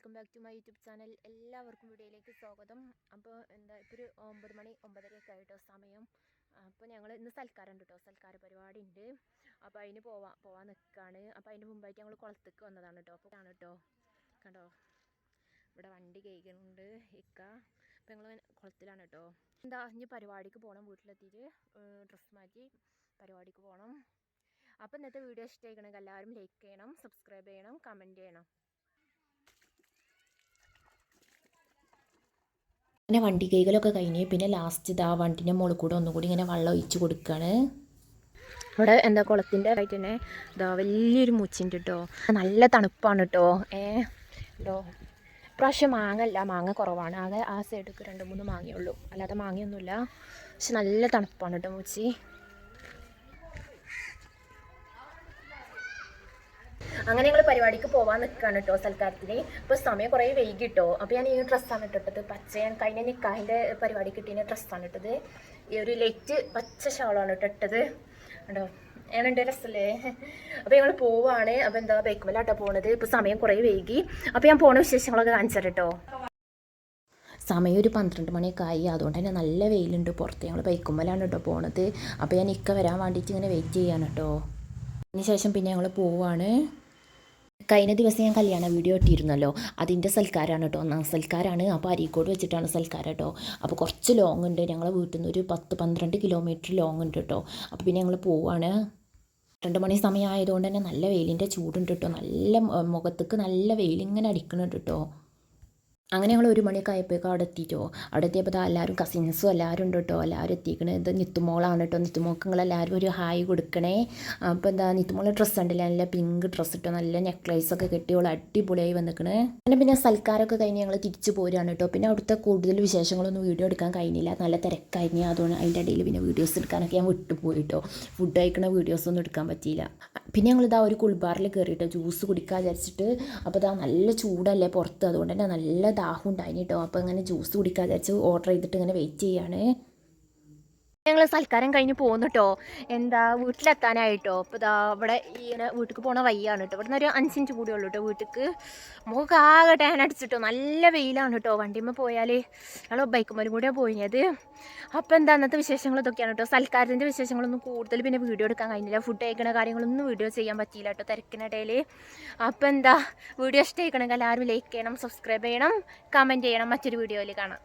Welcome back to my YouTube channel. എല്ലാവർക്കും വീഡിയോയിലേക്ക് സ്വാഗതം. അപ്പോൾ എന്താ ഇപ്പോൾ ഒരു ഒമ്പത് മണി ഒമ്പതരയൊക്കെ ആയിട്ടോ സമയം. അപ്പോൾ ഞങ്ങൾ ഇന്ന് സൽക്കാരം ഉണ്ട് കേട്ടോ. സൽക്കാര പരിപാടി ഉണ്ട് അപ്പോൾ അതിന് പോവാ പോവാൻ നിൽക്കുകയാണ് അപ്പോൾ അതിന് മുമ്പായിട്ട് ഞങ്ങൾ കുളത്തേക്ക് വന്നതാണ് കേട്ടോ. അപ്പോൾ ആണ് കേട്ടോ. കണ്ടോ? ഇവിടെ വണ്ടി കഴിക്കുന്നുണ്ട് ഇക്ക. അപ്പോൾ ഞങ്ങൾ കുളത്തിലാണ് കേട്ടോ. എന്താ ഇനി പരിപാടിക്ക് പോകണം വീട്ടിലെത്തിയിട്ട്. ഡ്രസ്സ് മാറ്റി പരിപാടിക്ക് പോകണം. അപ്പോൾ ഇന്നത്തെ വീഡിയോ ഇഷ്ടമായിക്കണമെങ്കിൽ എല്ലാവരും ലൈക്ക് ചെയ്യണം സബ്സ്ക്രൈബ് ചെയ്യണം കമന്റ് ചെയ്യണം. പിന്നെ വണ്ടി കൈകളൊക്കെ കഴിഞ്ഞ് പിന്നെ ലാസ്റ്റ് ഇതാ വണ്ടിന്റെ മുകളിൽ കൂടെ ഒന്നുകൂടി ഇങ്ങനെ വെള്ളം ഒഴിച്ച് കൊടുക്കുകയാണ് അവിടെ എന്താ കുളത്തിന്റെ ആയിട്ട് തന്നെ? ഇതാ വലിയൊരു മുച്ചിന്റെ കേട്ടോ നല്ല തണുപ്പാണ് കേട്ടോ ഏ കേട്ടോ പ്രാവശ്യം മാങ്ങ അല്ല മാങ്ങ കുറവാണ്. ആകെ ആ സൈഡിലേക്ക് രണ്ട് മൂന്ന് മാങ്ങയുള്ളൂ അല്ലാതെ മാങ്ങയൊന്നുമില്ല. പക്ഷെ നല്ല തണുപ്പാണ് കേട്ടോ മൂച്ചി. അങ്ങനെ ഞങ്ങൾ പരിപാടിക്ക് പോവാൻ നിൽക്കുകയാണ് കേട്ടോ സൽക്കാരത്തിന്. ഇപ്പോൾ സമയം കുറേ വൈകി കേട്ടോ അപ്പോൾ ഞാൻ ഈ ഡ്രസ്സാണ് ഇട്ടിട്ടത്. പച്ച ഞാൻ കഴിഞ്ഞ നിക്കാഹിന്റെ പരിപാടി കിട്ടിയ ഡ്രസ്സാണ് ഇട്ടത്. ഈ ഒരു ലൈറ്റ് പച്ച ഷാളാണ് കേട്ടോ ഇട്ടത്. കേട്ടോ ഞാനുണ്ട് രസമല്ലേ അപ്പോൾ ഞങ്ങൾ പോവാണ്. അപ്പോൾ എന്താ ബൈക്കുമല്ലാട്ടോ പോണത്. ഇപ്പൊ സമയം കുറേ വൈകി. അപ്പോൾ ഞാൻ പോണ വിശേഷങ്ങളൊക്കെ കാണിച്ചു കേട്ടോ സമയം ഒരു പന്ത്രണ്ട് മണിയൊക്കെ ആയി. അതുകൊണ്ട് തന്നെ നല്ല വെയിലുണ്ട്. പുറത്ത് ഞങ്ങൾ ബൈക്കുമ്മലാണ് കേട്ടോ പോണത്. അപ്പോൾ ഞാൻ ഇക്ക വരാൻ വേണ്ടിയിട്ട് ഇങ്ങനെ വെയിറ്റ് ചെയ്യാണ് കേട്ടോ അതിനുശേഷം പിന്നെ ഞങ്ങൾ പോവാണ്. കഴിഞ്ഞ ദിവസം ഞാൻ കല്യാണ വീഡിയോ ഇട്ടിരുന്നല്ലോ. അതിന്റെ സൽക്കാരമാണ് കേട്ടോ. ഒന്നാം സൽക്കാരാണ്. അപ്പോൾ അരീക്കോട് വെച്ചിട്ടാണ് സൽക്കാരം കേട്ടോ. അപ്പോൾ കുറച്ച് ലോങ് ഉണ്ട്. ഞങ്ങളെ വീട്ടിൽ നിന്ന് ഒരു പത്ത് പന്ത്രണ്ട് കിലോമീറ്റർ ലോങ് ഉണ്ട് കേട്ടോ. അപ്പോൾ പിന്നെ ഞങ്ങൾ പോവാണ്. രണ്ട് മണി സമയം ആയതുകൊണ്ട് തന്നെ നല്ല വെയിലിന്റെ ചൂടുണ്ട് കേട്ടോ. നല്ല മുഖത്തേക്ക് നല്ല വെയിലിങ്ങനെ അടിക്കുന്നുണ്ട് കേട്ടോ. അങ്ങനെ ഞങ്ങൾ ഒരു മണിയൊക്കെ ആയപ്പോഴേക്കും അവിടെ എത്തിയിട്ടോ അവിടെ എത്തിയപ്പോൾ എല്ലാവരും കസിൻസും എല്ലാവരും ഉണ്ട് കേട്ടോ. എല്ലാവരും എത്തിക്കണേ. ഇത് നിത്തുമോളാണ് കേട്ടോ. നിത്തുമോൾക്ക് നിങ്ങൾ എല്ലാവരും ഒരു ഹായ് കൊടുക്കണേ. അപ്പോൾ എന്താ നിത്തുമോളെ ഡ്രസ്സ് ഉണ്ടല്ലോ നല്ല പിങ്ക് ഡ്രസ്സ് ഇട്ടോ. നല്ല നെക്ലേസ് ഒക്കെ ഓൾ അടിപൊളിയായി വന്നിക്കണേ. പിന്നെ പിന്നെ സൽക്കാരമൊക്കെ കഴിഞ്ഞ് ഞങ്ങൾ തിരിച്ചു പോരുകയാണ് കേട്ടോ. പിന്നെ അവിടുത്തെ കൂടുതൽ വിശേഷങ്ങളൊന്നും വീഡിയോ എടുക്കാൻ കഴിഞ്ഞില്ല. നല്ല തിരക്കായിരുന്നു. അതുകൊണ്ട് അതിന്റെ ഇടയിൽ പിന്നെ വീഡിയോസ് എടുക്കാനൊക്കെ ഞാൻ വിട്ടുപോയിട്ടോ ഫുഡ് കഴിക്കണ വീഡിയോസൊന്നും എടുക്കാൻ പറ്റിയില്ല. പിന്നെ ഞങ്ങളിതാ ഒരു കുൾബാറിൽ കയറിയിട്ട് ജ്യൂസ് കുടിക്കാൻ വിചാരിച്ചിട്ട്. അപ്പോൾ ഇതാ നല്ല ചൂടല്ലേ പുറത്ത്. അതുകൊണ്ട് തന്നെ നല്ല ദാഹം ഉണ്ടായിന് കേട്ടോ അപ്പോൾ ഇങ്ങനെ ജ്യൂസ് കുടിക്കാൻ വിചാരിച്ച് ഓർഡർ ചെയ്തിട്ട് ഇങ്ങനെ വെയിറ്റ് ചെയ്യാണ്. ഞങ്ങൾ സൽക്കാരം കഴിഞ്ഞ് പോകുന്നു കേട്ടോ എന്താ വീട്ടിലെത്താനായിട്ടോ. അപ്പോൾ ഇതാ ഇവിടെ ഇങ്ങനെ വീട്ടിലേക്ക് പോണ വയ്യാണ് കേട്ടോ ഇവിടെ നിന്ന് ഒരു അഞ്ച് മിനിറ്റ് കൂടി ഉള്ളൂ കേട്ടോ വീട്ടിക്ക്. മുഖം ആകെ ടാൻ അടിച്ചിട്ടോ. നല്ല വെയിലാണ് കേട്ടോ വണ്ടിമ്മ പോയാൽ ഞങ്ങൾ ബൈക്കുമ്മലും കൂടിയാണ് പോയിഞ്ഞത് അപ്പോൾ എന്താ അന്നത്തെ വിശേഷങ്ങൾ ഇതൊക്കെയാണ് കേട്ടോ സൽക്കാരത്തിന്റെ വിശേഷങ്ങളൊന്നും കൂടുതൽ പിന്നെ വീഡിയോ എടുക്കാൻ കഴിഞ്ഞില്ല. ഫുഡ് കഴിക്കണ കാര്യങ്ങളൊന്നും വീഡിയോ ചെയ്യാൻ പറ്റിയില്ല കേട്ടോ തിരക്കിനിടയിൽ അപ്പോൾ എന്താ? വീഡിയോ ഇഷ്ടമായിക്കണമെങ്കിൽ എല്ലാവരും ലൈക്ക് ചെയ്യണം സബ്സ്ക്രൈബ് ചെയ്യണം കമന്റ് ചെയ്യണം. മറ്റൊരു വീഡിയോയിൽ കാണാം.